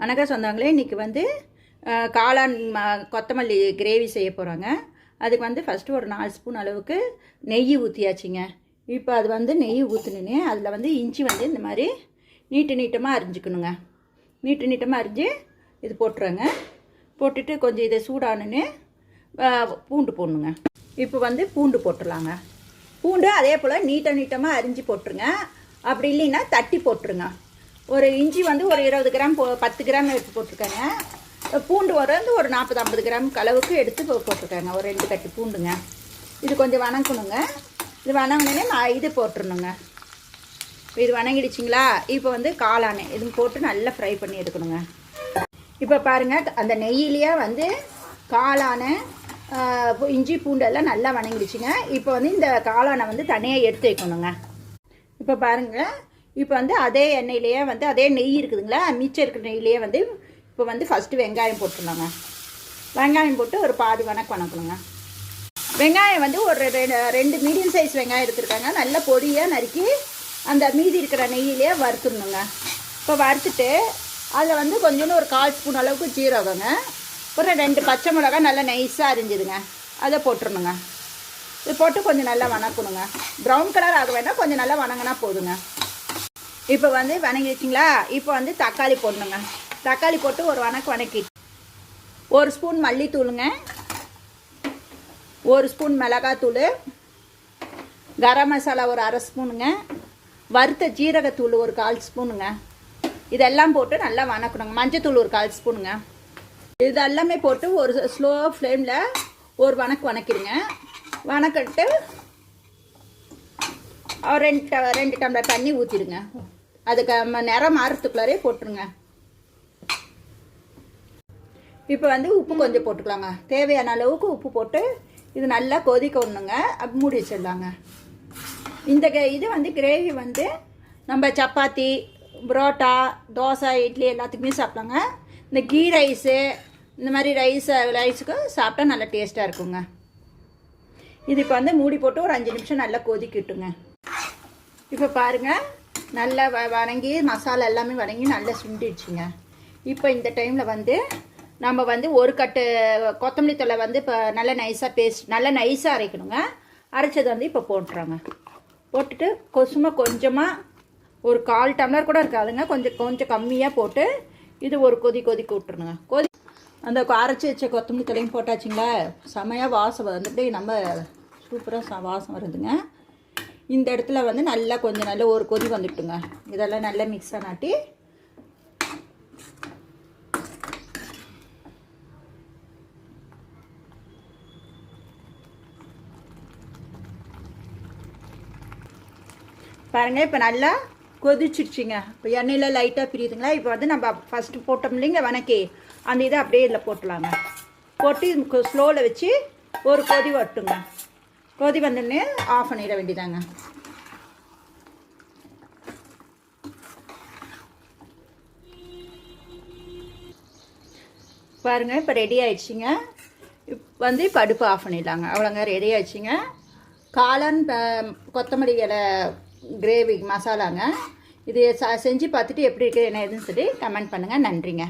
வணக்கம் சொந்தங்களே இன்றைக்கி வந்து காளான் கொத்தமல்லி கிரேவி செய்ய போகிறாங்க அதுக்கு வந்து ஃபஸ்ட்டு ஒரு நாலு ஸ்பூன் அளவுக்கு நெய் ஊற்றியாச்சுங்க இப்போ அது வந்து நெய் ஊற்றுனே அதில் வந்து இஞ்சி வந்து இந்த மாதிரி நீட்டு நீட்டமாக அரிஞ்சுக்கணுங்க. நீட்டு நீட்டமாக அரிஞ்சு இது போட்டுருங்க போட்டுட்டு கொஞ்சம் இதை சூடானுன்னு பூண்டு போடணுங்க. இப்போ வந்து பூண்டு போட்டுடலாங்க பூண்டு அதே போல் நீட்ட நீட்டமாக அரிஞ்சு போட்டுருங்க. அப்படி இல்லைன்னா தட்டி போட்டுருங்க. ஒரு இஞ்சி வந்து ஒரு இருபது கிராம் போ பத்து கிராம் எடுத்து போட்டிருக்கேங்க. பூண்டு ஒரு வந்து ஒரு நாற்பது ஐம்பது கிராம் அளவுக்கு எடுத்து போட்டிருக்கேங்க. ஒரு ரெண்டு கட்டி பூண்டுங்க. இது கொஞ்சம் வணங்கணுங்க. இது வணங்கினே நான் இது போட்டுருணுங்க இது வணங்கிடுச்சிங்களா? இப்போ வந்து காளானே. இது போட்டு நல்லா ஃப்ரை பண்ணி எடுக்கணுங்க. இப்போ பாருங்கள் அந்த நெய்யிலேயே வந்து காளானை ஆஹ், இஞ்சி பூண்டெல்லாம் நல்லா வணங்கிடுச்சுங்க. இப்போ வந்து இந்த காளானை வந்து தனியாக எடுத்து வைக்கணுங்க. இப்போ பாருங்கள் இப்போ வந்து அதே எண்ணெயிலேயே வந்து அதே நெய் இருக்குதுங்களா? மிச்சம் இருக்கிற நெய்யிலேயே வந்து இப்போ வந்து ஃபஸ்ட்டு வெங்காயம் போட்டுடலாங்க வெங்காயம் போட்டு ஒரு பாதி வணக்கம் வணக்கணுங்க. வெங்காயம் வந்து ஒரு ரெண்டு ரெண்டு மீடியம் சைஸ் வெங்காயம் எடுத்துருக்காங்க. நல்ல பொடியாக நறுக்கி அந்த மீதி இருக்கிற நெய்யிலே வறுத்துடணுங்க. இப்போ வறுத்துட்டு அதில் வந்து கொஞ்சோண்டு ஒரு கால் ஸ்பூன் அளவுக்கு ஜீரகங்க. ஒரு ரெண்டு பச்சை மிளகாய் நல்லா நைஸாக அரிஞ்சுதுங்க. அதை போட்டுருணுங்க இது போட்டு கொஞ்சம் நல்லா வணக்கணுங்க. ப்ரௌன் கலர் ஆக வேணால் கொஞ்சம் நல்லா வணங்கினா போதுங்க. இப்போ வந்து வணங்கிடுச்சிங்களா இப்போ வந்து தக்காளி போடணுங்க. தக்காளி போட்டு ஒரு வணக்கு வணக்கி ஒரு ஸ்பூன் மல்லித்தூளுங்க. ஒரு ஸ்பூன் மிளகாத்தூள். கரம் மசாலா ஒரு அரை ஸ்பூனுங்க. வறுத்த ஜீரகத்தூள் ஒரு கால் ஸ்பூனுங்க. இதெல்லாம் போட்டு நல்லா வணக்கணுங்க. மஞ்சத்தூள் ஒரு கால் ஸ்பூனுங்க. இது எல்லாமே போட்டு ஒரு ஸ்லோ ஃப்ளேமில் ஒரு வணக்கு வணக்கிடுங்க. வணக்கிட்டு ஒரு ரெண்டு ட- ரெண்டு டம்ளர் தண்ணி ஊற்றிடுங்க அதுக்கு நம்ம நிறம் மாறுறதுக்குள்ளாரே போட்டுருங்க. இப்போ வந்து உப்பு கொஞ்சம் போட்டுக்கலாங்க. தேவையான அளவுக்கு உப்பு போட்டு இது நல்லா கொதிக்க விடணுங்க. அப்படி மூடி வச்சிடலாங்க. இந்த க- இது வந்து கிரேவி வந்து நம்ம சப்பாத்தி புரோட்டா தோசை இட்லி எல்லாத்துக்குமே சாப்பிட்லாங்க. இந்த கீ ரைஸு இந்த மாதிரி ரைஸ் ரைஸுக்கு சாப்பிட்டா நல்லா டேஸ்ட்டாக இருக்குங்க. இது இப்போ வந்து மூடி போட்டு ஒரு அஞ்சு நிமிஷம் நல்லா கொதிக்கிட்டுங்க. இப்போ பாருங்கள் நல்லா வ வணங்கி மசாலா எல்லாமே வணங்கி நல்லா சுண்டிடுச்சுங்க. இப்போ இந்த டைமில் வந்து நம்ம வந்து ஒரு கட்டு கொத்தமல்லி தழை வந்து இப்போ நல்லா நைஸாக பேஸ்ட் நல்லா நைஸாக அரைக்கணுங்க. அரைச்சது வந்து இப்போ போட்டுறாங்க. போட்டுட்டு கொசுமை கொஞ்சமாக ஒரு கால் டம்ளர் கூட இருக்காதுங்க. கொஞ்சம் கொஞ்சம் கம்மியாக போட்டு இது ஒரு கொதி கொதிக்க விட்டுருணுங்க கொதி அந்த அரைச்சி வச்ச கொத்தமல்லி தலையும் போட்டாச்சுங்களா? செமையாக வாசம் வந்துட்டு நம்ம சூப்பராக வாசம் வருதுங்க. இந்த இடத்துல வந்து நல்லா கொஞ்சம் நல்ல ஒரு கொதி வந்துட்டுங்க. இதெல்லாம் நல்லா மிக்ஸ் ஆனாட்டி பாருங்க இப்போ நல்லா கொதிச்சிருச்சுங்க. இப்போ எண்ணெயில் லைட்டாக பிரியுதுங்களா? இப்போ வந்து நம்ம ஃபஸ்ட்டு போட்டோம் இல்லைங்க வணக்கி. அந்த இதை அப்படியே இதில் போட்டலாங்க போட்டு ஸ்லோவில் வச்சு ஒரு கொதி வரட்டுங்க. கொதி வந்தோடனே ஆஃப் பண்ணிட வேண்டியதாங்க. பாருங்க இப்போ ரெடி ஆயிடுச்சுங்க. வந்து இப்போ அடுப்பு ஆஃப் பண்ணிடலாங்க. அவ்வளோங்க ரெடி ஆயிடுச்சுங்க. காளான் கொத்தமல்லி இலை கிரேவி மசாலாங்க. இது செஞ்சு பார்த்துட்டு எப்படி இருக்குது என்ன ஏதுன்னு சொல்லி கமெண்ட் பண்ணுங்கள் நன்றிங்க.